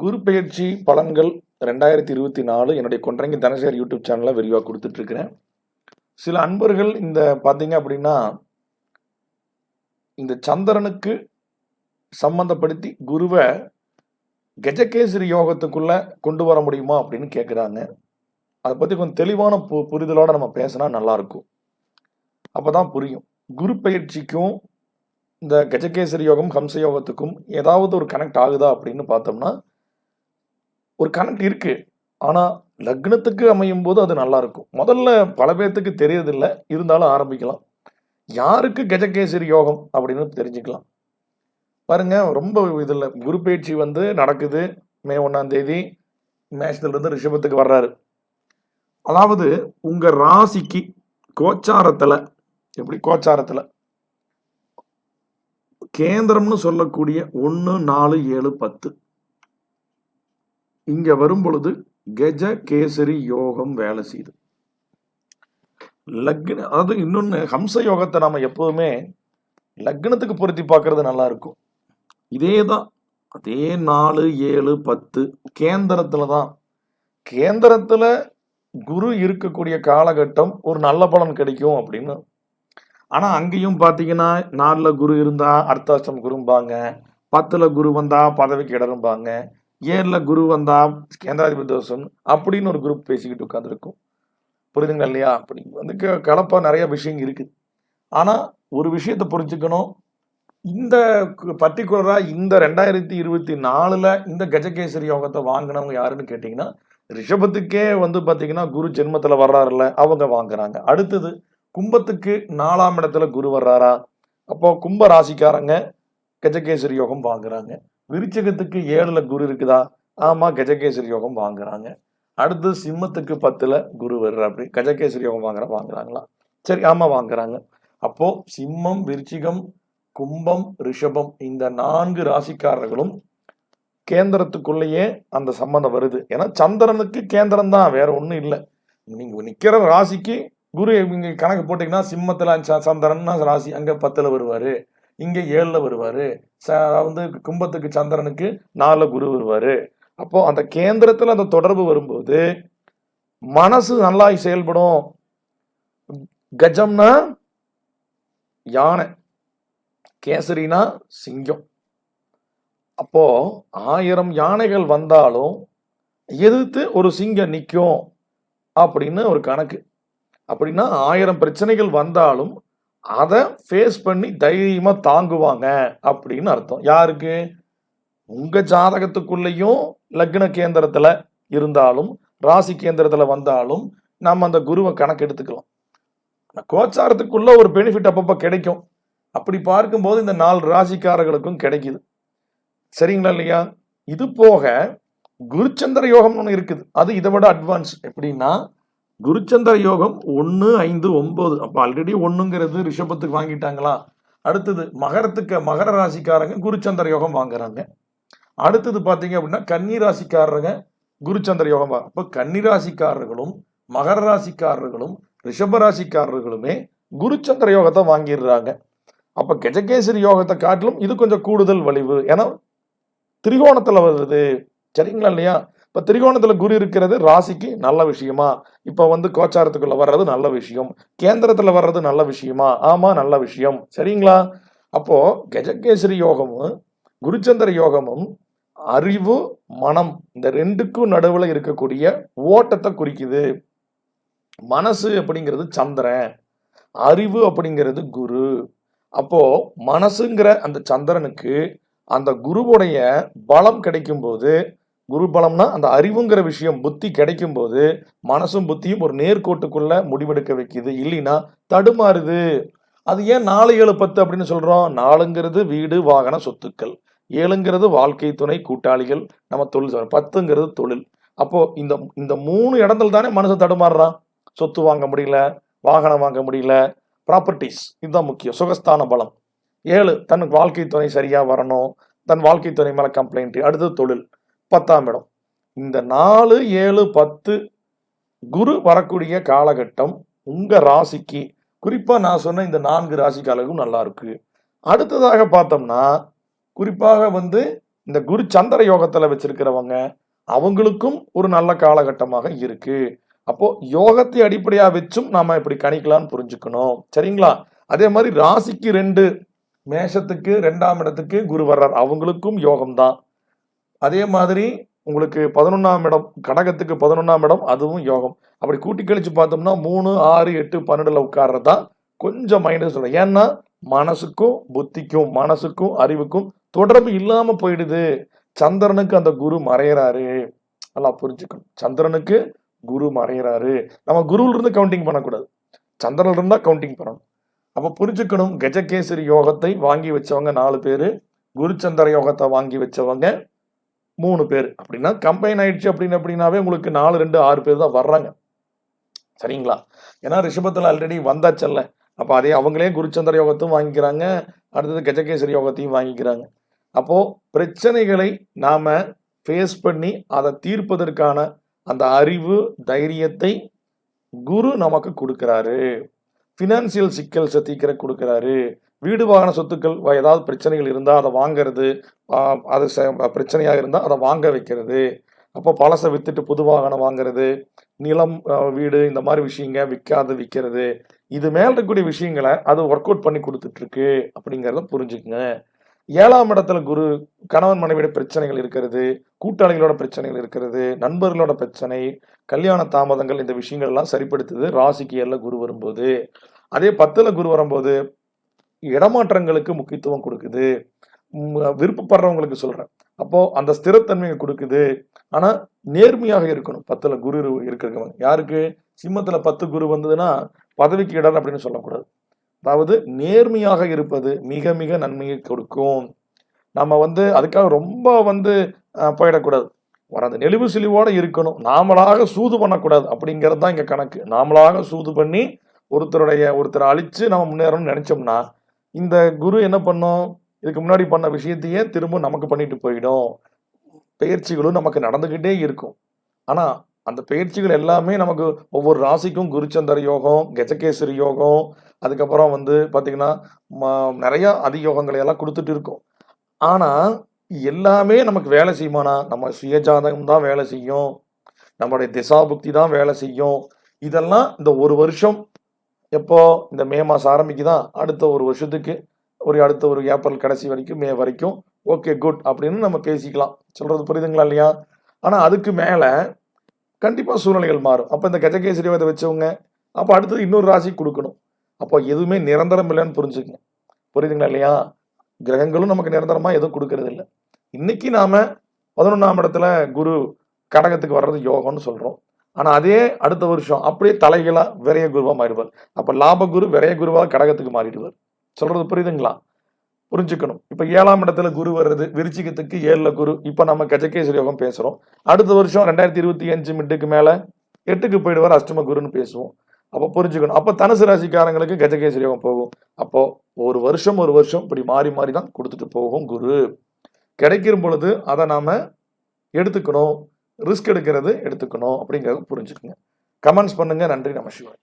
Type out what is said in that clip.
குரு பயிற்சி பலன்கள் ரெண்டாயிரத்தி இருபத்தி நாலு என்னுடைய கொன்றங்கி தனசேர் யூடியூப் சேனலில் விரிவாக கொடுத்துட்ருக்கிறேன். சில அன்பர்கள் இந்த பார்த்தீங்க அப்படின்னா இந்த சந்திரனுக்கு சம்பந்தப்படுத்தி குருவை கஜகேசரி யோகத்துக்குள்ளே கொண்டு வர முடியுமா அப்படின்னு கேட்குறாங்க அதை பற்றி கொஞ்சம் தெளிவான பு புரிதலோடு நம்ம பேசினா நல்லாயிருக்கும் அப்போ தான் புரியும். குரு பயிற்சிக்கும் இந்த கஜகேசரி யோகம் ஹம்ச யோகத்துக்கும் ஏதாவது ஒரு கனெக்ட் ஆகுதா அப்படின்னு பார்த்தோம்னா ஒரு கனெக்ட் இருக்கு. ஆனால் லக்னத்துக்கு அமையும் போது அது நல்லா இருக்கும். முதல்ல பல பேர்த்துக்கு தெரியறதில்ல. இருந்தாலும் ஆரம்பிக்கலாம். யாருக்கு கஜகேசரி யோகம் அப்படின்னு தெரிஞ்சுக்கலாம். பாருங்க ரொம்ப இதில் குரு பயிற்சி வந்து நடக்குது. மே ஒன்றாம் தேதி. மேஷத்துலேருந்து ரிஷபத்துக்கு வர்றாரு. அதாவது உங்க ராசிக்கு கோச்சாரத்தில் எப்படி கோச்சாரத்தில்? கேந்திரம்னு சொல்லக்கூடிய ஒன்று நாலு ஏழு பத்து. இங்க வரும்பொழுது கஜ கேசரி யோகம் வேலை செய்யுது. லக்ன அதாவது இன்னொன்று ஹம்ச யோகத்தை நாம எப்போதுமே லக்னத்துக்கு பொருத்தி பார்க்கறது நல்லா இருக்கும். இதே தான் அதே நாலு ஏழு பத்து கேந்திரத்துல தான். கேந்திரத்துல குரு இருக்கக்கூடிய காலகட்டம் ஒரு நல்ல பலன் கிடைக்கும் அப்படின்னு. ஆனா அங்கேயும் பாத்தீங்கன்னா நாலுல குரு இருந்தா அர்த்தாஷ்டம் குரும்பாங்க பத்துல குரு வந்தா பதவிக்கு இடரும்பாங்க ஏழுல குரு வந்தா கேந்திராதிபதி தோஷம் அப்படின்னு ஒரு குரூப் பேசிக்கிட்டு உட்காந்துருக்கும் புரியுதுங்களா இல்லையா? அப்படி வந்து க- கலப்பா நிறைய விஷயம் இருக்குது ஆனா ஒரு விஷயத்தை புரிஞ்சுக்கணும். இந்த பர்டிகுலரா இந்த ரெண்டாயிரத்தி இருபத்தி நாலுல இந்த கஜகேசரி யோகத்தை வாங்கினவங்க யாருன்னு கேட்டிங்கன்னா ரிஷபத்துக்கே வந்து பாத்தீங்கன்னா குரு ஜென்மத்துல வர்றாருல்ல அவங்க வாங்குறாங்க. அடுத்தது கும்பத்துக்கு நாலாம் இடத்துல குரு வர்றாரா? அப்போ கும்ப ராசிக்காரங்க கஜகேசரி யோகம் வாங்குறாங்க. விருச்சகத்துக்கு ஏழுல குரு இருக்குதா? ஆமா கஜகேசரி யோகம் வாங்குறாங்க. அடுத்து சிம்மத்துக்கு பத்துல குரு வர்ற அப்படி கஜகேசரி யோகம் வாங்குற வாங்குறாங்களா? சரி ஆமா வாங்குறாங்க. அப்போ சிம்மம் விருச்சிகம் கும்பம் ரிஷபம் இந்த நான்கு ராசிக்காரர்களும் கேந்திரத்துக்குள்ளேயே அந்த சம்பந்தம் வருது. ஏன்னா சந்திரனுக்கு கேந்திரம் தான் வேற ஒன்றும் இல்லை. நீங்க நிக்கிற ராசிக்கு குரு இங்க கணக்கு போட்டீங்கன்னா சிம்மத்துல ச- ராசி அங்க பத்துல வருவாரு. இங்கே ஏழில் வருவார். ச- வந்து கும்பத்துக்கு சந்திரனுக்கு நாலில் குரு வருவார். அப்போ அந்த கேந்திரத்தில் அந்த தொடர்பு வரும்போது மனசு நல்லா செயல்படும். கஜம்னா யானை கேசரினா சிங்கம். அப்போ ஆயிரம் யானைகள் வந்தாலும் எதிர்த்து ஒரு சிங்கம் நிற்கும் அப்படின்னு ஒரு கணக்கு. அப்படின்னா ஆயிரம் பிரச்சனைகள் வந்தாலும் அதை ஃபேஸ் பண்ணி தைரியமாக தாங்குவாங்க அப்படின்னு அர்த்தம். யாருக்கு? உங்கள் ஜாதகத்துக்குள்ளேயும் லக்ன கேந்திரத்தில் இருந்தாலும் ராசி கேந்திரத்தில் வந்தாலும் நம்ம அந்த குருவை கணக்கு எடுத்துக்கலாம். கோச்சாரத்துக்குள்ள ஒரு பெனிஃபிட் அப்பப்போ கிடைக்கும். அப்படி பார்க்கும்போது இந்த நாலு ராசிக்காரர்களுக்கும் கிடைக்குது. சரிங்களா இல்லையா? இது போக குருச்சந்திர யோகம்னு ஒன்று இருக்குது. அது இதை விட அட்வான்ஸ் எப்படின்னா குருச்சந்திர யோகம் ஒன்று ஐந்து ஒன்பது. அப்போ ஆல்ரெடி ஒன்றுங்கிறது ரிஷபத்துக்கு வாங்கிட்டாங்களா? அடுத்தது மகரத்துக்கு மகர ராசிக்காரங்க குருச்சந்திர யோகம் வாங்குறாங்க. அடுத்தது பார்த்தீங்க அப்படின்னா கன்னி ராசிக்காரங்க குருச்சந்திர யோகம் வாங்க அப்போ கன்னி ராசிக்காரர்களும் மகர ராசிக்காரர்களும் ரிஷப ராசிக்காரர்களுமே குருச்சந்திர யோகத்தை வாங்கிடுறாங்க. அப்போ கஜகேசரி யோகத்தை காட்டிலும் இது கொஞ்சம் கூடுதல் வலிவு. ஏன்னா திரிகோணத்தில் வருது. சரிங்களா இல்லையா? இப்போ திரிகோணத்தில் குரு இருக்கிறது ராசிக்கு நல்ல விஷயமா? இப்போ வந்து கோச்சாரத்துக்குள்ள வர்றது நல்ல விஷயம். கேந்திரத்தில் வர்றது நல்ல விஷயமா? ஆமா நல்ல விஷயம். சரிங்களா? அப்போ கஜகேசரி யோகமும் குருச்சந்திர யோகமும் அறிவு மனம் இந்த ரெண்டுக்கும் நடுவில் இருக்கக்கூடிய ஓட்டத்தை குறிக்குது. மனசு அப்படிங்கிறது சந்திரன். அறிவு அப்படிங்கிறது குரு. அப்போ மனசுங்கிற அந்த சந்திரனுக்கு அந்த குருவுடைய பலம் கிடைக்கும் போது குரு பலம்னா அந்த அறிவுங்கிற விஷயம் புத்தி கிடைக்கும்போது மனசும் புத்தியும் ஒரு நேர்கோட்டுக்குள்ள முடிவெடுக்க வைக்குது. இல்லைன்னா தடுமாறுது. அது ஏன் நாலு ஏழு பத்து அப்படின்னு சொல்றோம்? நாலுங்கிறது வீடு வாகன சொத்துக்கள். ஏழுங்கிறது வாழ்க்கை துணை கூட்டாளிகள் நம்ம தொழில் செய்றோம். பத்துங்கிறது தொழில். அப்போ இந்த இந்த மூணு இடத்துல தானே மனுஷன் தடுமாறுறான்? சொத்து வாங்க முடியல வாகனம் வாங்க முடியல ப்ராப்பர்ட்டிஸ் இதுதான் முக்கியம். சுகஸ்தான பலம். ஏழு தன் வாழ்க்கை துணை சரியா வரணும். தன் வாழ்க்கை துணை மேல கம்ப்ளைண்ட் அடுத்தது தொழில். பத்தாம் இடம். இந்த நாலு ஏழு பத்து குரு வரக்கூடிய காலகட்டம் உங்க ராசிக்கு குறிப்பா நான் சொன்ன இந்த நான்கு ராசிக்காரர்களும் நல்லா இருக்கு. அடுத்ததாக பார்த்தோம்னா குறிப்பாக வந்து இந்த குரு சந்திர யோகத்துல வச்சிருக்கிறவங்க அவங்களுக்கும் ஒரு நல்ல காலகட்டமாக இருக்கு. அப்போ யோகத்தை அடிப்படையா வச்சும் நாம இப்படி கணிக்கலாம்னு புரிஞ்சுக்கணும். சரிங்களா? அதே மாதிரி ராசிக்கு ரெண்டு மேஷத்துக்கு ரெண்டாம் இடத்துக்கு குரு வர்றார். அவங்களுக்கும் யோகம் தான் அதே மாதிரி உங்களுக்கு பதினொன்றாம் இடம் கடகத்துக்கு பதினொன்றாம் இடம் அதுவும் யோகம். அப்படி கூட்டி கழிச்சு பார்த்தோம்னா மூணு ஆறு எட்டு பன்னெண்டுல உட்கார்றது தான் கொஞ்சம் மைனஸ் சொல்றேன். ஏன்னா மனசுக்கும் புத்திக்கும் மனசுக்கும் அறிவுக்கும் தொடர்பு இல்லாம போயிடுது. சந்திரனுக்கு அந்த குரு மறையறாரு. நல்லா புரிஞ்சுக்கணும். சந்திரனுக்கு குரு மறையறாரு. நம்ம குருவில் இருந்து கவுண்டிங் பண்ணக்கூடாது. சந்திரன்ல இருந்தா கவுண்டிங் பண்ணணும். அப்ப புரிஞ்சுக்கணும். கஜகேசரி யோகத்தை வாங்கி வச்சவங்க நாலு பேரு குருச்சந்திர யோகத்தை வாங்கி வச்சவங்க மூணு பேர் அப்படின்னா கம்பைன் ஆயிடுச்சு அப்படின்னு அப்படின்னாவே உங்களுக்கு நாலு ரெண்டு ஆறு பேர் தான் வர்றாங்க. சரிங்களா? ஏன்னா ரிஷபத்தில் ஆல்ரெடி வந்தாச்சல்ல அப்போ அதே அவங்களே குருச்சந்திர யோகத்தையும் வாங்கிக்கிறாங்க. அடுத்தது கஜகேசரி யோகத்தையும் வாங்கிக்கிறாங்க. அப்போது பிரச்சனைகளை நாம் ஃபேஸ் பண்ணி அதை தீர்ப்பதற்கான அந்த அறிவு தைரியத்தை குரு நமக்கு கொடுக்குறாரு. ஃபினான்சியல் சிக்கல்ஸை தீக்கிற கொடுக்குறாரு. வீடு வாகன சொத்துக்கள் வ- ஏதாவது பிரச்சனைகள் இருந்தால் அதை வாங்குறது அது ச- பிரச்சனையாக இருந்தால் அதை வாங்க வைக்கிறது. அப்போ பழசை விற்றுட்டு புது வாகனம் வாங்குறது நிலம் வீடு இந்த மாதிரி விஷயங்க விற்காது விற்கிறது இது மேல் இருக்கக்கூடிய விஷயங்களை அது ஒர்க் அவுட் பண்ணி கொடுத்துட்ருக்கு அப்படிங்கிறத புரிஞ்சுக்குங்க. ஏழாம் இடத்துல குரு கணவன் மனைவியோட பிரச்சனைகள் இருக்கிறது கூட்டாளிகளோட பிரச்சனைகள் இருக்கிறது நண்பர்களோட பிரச்சனை கல்யாண தாமதங்கள் இந்த விஷயங்கள்லாம் சரிப்படுத்துது ராசிக்கு ஏழுல குரு வரும்போது. அதே பத்தில் குரு வரும்போது இடமாற்றங்களுக்கு முக்கியத்துவம் கொடுக்குது. விருப்பப்படுறவங்களுக்கு சொல்கிறேன் அப்போது அந்த ஸ்திரத்தன்மையை கொடுக்குது. ஆனால் நேர்மையாக இருக்கணும். பத்தில் குரு இருக்கிறவங்க. யாருக்கு? சிம்மத்தில் பத்து குரு வந்ததுன்னா பதவிக்கு இடம் அப்படின்னு சொல்லக்கூடாது. அதாவது நேர்மையாக இருப்பது மிக மிக நன்மையை கொடுக்கும். நம்ம வந்து அதுக்காக ரொம்ப வந்து போயிடக்கூடாது. ஒரு அந்த நெளிவு சிலிவோடு இருக்கணும். நாமளாக சூது பண்ணக்கூடாது. அப்படிங்கிறது தான் இங்கே கணக்கு. நாமளாக சூது பண்ணி ஒருத்தருடைய ஒருத்தரை அழித்து நம்ம முன்னேறணும்னு நினச்சோம்னா இந்த குரு என்ன பண்ணும்? இதுக்கு முன்னாடி பண்ண விஷயத்தையே திரும்ப நமக்கு பண்ணிட்டு போயிடும். பயிற்சிகளும் நமக்கு நடந்துக்கிட்டே இருக்கும். ஆனா அந்த பயிற்சிகள் எல்லாமே நமக்கு ஒவ்வொரு ராசிக்கும் குருச்சந்தர யோகம் கஜகேசரி யோகம் அதுக்கப்புறம் வந்து பாத்தீங்கன்னா ம- நிறைய அதியோகங்களை எல்லாம் கொடுத்துட்டு இருக்கும். ஆனா எல்லாமே நமக்கு வேலை செய்யுமானா? நம்ம சுயஜாதகம் தான் வேலை செய்யும். நம்மளுடைய திசாபுக்தி தான் வேலை செய்யும். இதெல்லாம் இந்த ஒரு வருஷம் எப்போ இந்த மே மாதம் ஆரம்பிக்குதான் அடுத்த ஒரு வருஷத்துக்கு ஒரு அடுத்த ஒரு ஏப்ரல் கடைசி வரைக்கும் மே வரைக்கும் ஓகே குட் அப்படின்னு நம்ம பேசிக்கலாம். சொல்கிறது புரியுதுங்களா இல்லையா? ஆனால் அதுக்கு மேலே கண்டிப்பாக சூழ்நிலைகள் மாறும். அப்போ இந்த கஜகேசரி விதை வச்சவங்க அப்போ அடுத்தது இன்னொரு ராசி கொடுக்கணும். அப்போ எதுவுமே நிரந்தரம் இல்லைன்னு புரிஞ்சுக்கங்க. புரியுதுங்களா இல்லையா? கிரகங்களும் நமக்கு நிரந்தரமாக எதுவும் கொடுக்கறது இல்லை இன்னைக்கு நாம பதினொன்றாம் இடத்துல குரு கடகத்துக்கு வர்றது யோகம்னு சொல்கிறோம் ஆனால் அதே அடுத்த வருஷம் அப்படியே தலைகளாக விரைய குருவாக மாறிடுவார். அப்போ லாப குரு விரைய குருவாக கடகத்துக்கு மாறிடுவார். சொல்கிறது புரியுதுங்களா? புரிஞ்சுக்கணும். இப்போ ஏழாம் இடத்துல குரு வர்றது விருச்சிகத்துக்கு ஏழில் குரு இப்போ நம்ம கஜகேஸ்வரி யோகம் பேசுகிறோம் அடுத்த வருஷம் ரெண்டாயிரத்தி இருபத்தி அஞ்சு மிட்டுக்கு மேலே எட்டுக்கு போயிடுவார் அஷ்டம குருன்னு பேசுவோம். அப்போ புரிஞ்சுக்கணும். அப்போ தனுசு ராசிக்காரங்களுக்கு கஜகேஸ்வரி யோகம் போகும். அப்போது ஒரு வருஷம் ஒரு வருஷம் இப்படி மாறி மாறி தான் கொடுத்துட்டு போகும் குரு. கிடைக்கிற பொழுது அதை நாம் எடுத்துக்கணும். ரிஸ்க் எடுக்கிறது எடுத்துக்கணும் அப்படிங்கிறத புரிஞ்சுக்கோங்க. கமெண்ட்ஸ் பண்ணுங்க. நன்றி. நம சிவாய்.